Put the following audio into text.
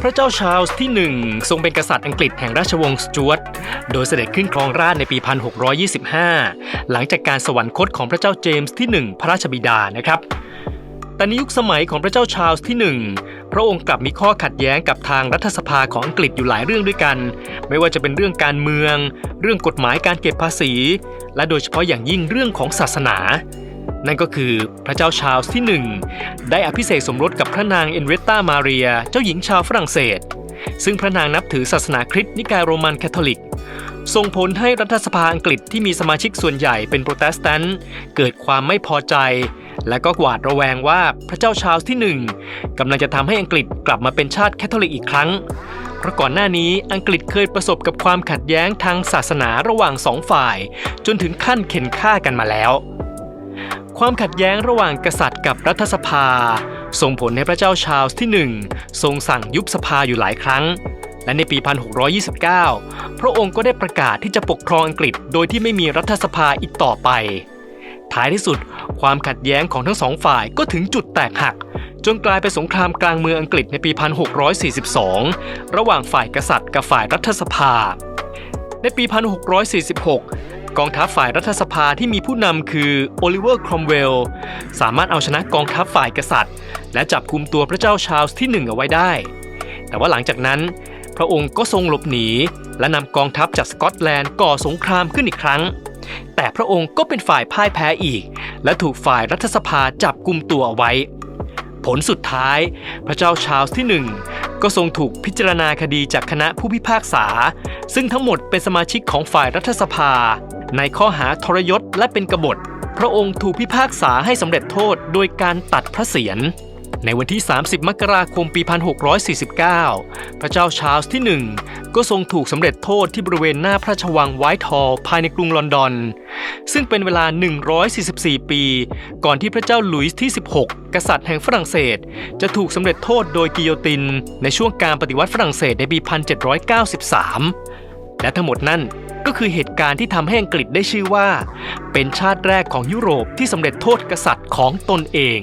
พระเจ้าชาร์ลส์ที่หนึ่งทรงเป็นกษัตริย์อังกฤษแห่งราชวงศ์สจวต โดยเสด็จขึ้นครองราชในปี 1625 หลังจากการสวรรคตของพระเจ้าเจมส์ที่หนึ่งพระราชบิดานะครับ แต่ในยุคสมัยของพระเจ้าชาร์ลส์ที่หนึ่งพระองค์กลับมีข้อขัดแย้งกับทางรัฐสภาของอังกฤษอยู่หลายเรื่องด้วยกัน ไม่ว่าจะเป็นเรื่องการเมือง เรื่องกฎหมายการเก็บภาษี และโดยเฉพาะอย่างยิ่งเรื่องของศาสนา นั่นก็คือพระเจ้าชาร์ลส์ที่หนึ่งได้อภิเษกสมรสกับพระนางเอนเรตตามาเรีย เจ้าหญิงชาวฝรั่งเศส ซึ่งพระนางนับถือศาสนาคริสต์นิกายโรมันคาทอลิก ส่งผลให้รัฐสภาอังกฤษที่มีสมาชิกส่วนใหญ่เป็นโปรเตสแตนต์เกิดความไม่พอใจ และก็หวาดระแวงว่าพระเจ้าชาร์ลส์ที่หนึ่งกำลังจะทำให้อังกฤษกลับมาเป็นชาติแคทอลิกอีกครั้งเพราะก่อนหน้านี้อังกฤษเคยประสบกับความขัดแย้งทางศาสนาระหว่างสองฝ่าย จนถึงขั้นเข็นฆ่ากันมาแล้ว ความขัดแย้งระหว่างกษัตริย์กับรัฐสภา ส่งผลให้พระเจ้าชาร์ลส์ที่หนึ่งทรงสั่งยุบสภาอยู่หลายครั้ง และในปี 1629 พระองค์ก็ได้ประกาศที่จะปกครองอังกฤษโดยที่ไม่มีรัฐสภาอีกต่อไป ท้ายที่สุด ความขัดแย้งของทั้งสองฝ่ายก็ถึงจุดแตกหัก จนกลายเป็นสงครามกลางเมืองอังกฤษในปี 1642 ระหว่างฝ่ายกษัตริย์กับฝ่ายรัฐสภา ในปี 1646 กองทัพฝ่ายรัฐสภาที่มีผู้นำคือโอลิเวอร์ครอมเวลสามารถเอาชนะกองทัพฝ่ายกษัตริย์ และจับกุมตัวพระเจ้าชาร์ลส์ที่หนึ่งเอาไว้ได้ แต่ว่าหลังจากนั้น พระองค์ก็ทรงหลบหนี และนำกองทัพจากสกอตแลนด์ก่อสงครามขึ้นอีกครั้ง แต่พระองค์ก็เป็นฝ่ายพ่ายแพ้อีก และถูกฝ่ายรัฐสภาจับกุมตัวเอาไว้ ผลสุดท้าย พระเจ้าชาร์ลส์ที่หนึ่งก็ทรงถูกพิจารณาคดีจากคณะผู้พิพากษา ซึ่งทั้งหมดเป็นสมาชิกของฝ่ายรัฐสภา ในข้อหาทรยศและเป็นกบฏ พระองค์ถูกพิพากษาให้สำเร็จโทษโดยการตัดพระเศียร ในวันที่ 30 มกราคมปี 1649 พระเจ้าชาร์ลส์ที่ 1 ก็ทรงถูกสำเร็จโทษที่บริเวณหน้าพระราชวังไวท์ฮอลล์ภายในกรุงลอนดอน ซึ่งเป็นเวลา 144 ปี ก่อนที่พระเจ้าหลุยส์ที่ 16 กษัตริย์แห่งฝรั่งเศส จะถูกสำเร็จโทษโดยกิโยติน ในช่วงการปฏิวัติฝรั่งเศสในปี 1793 และทั้งหมดนั่นก็คือเหตุการณ์ที่ทำให้อังกฤษได้ชื่อว่า เป็นชาติแรกของยุโรปที่สำเร็จโทษกษัตริย์ของตนเอง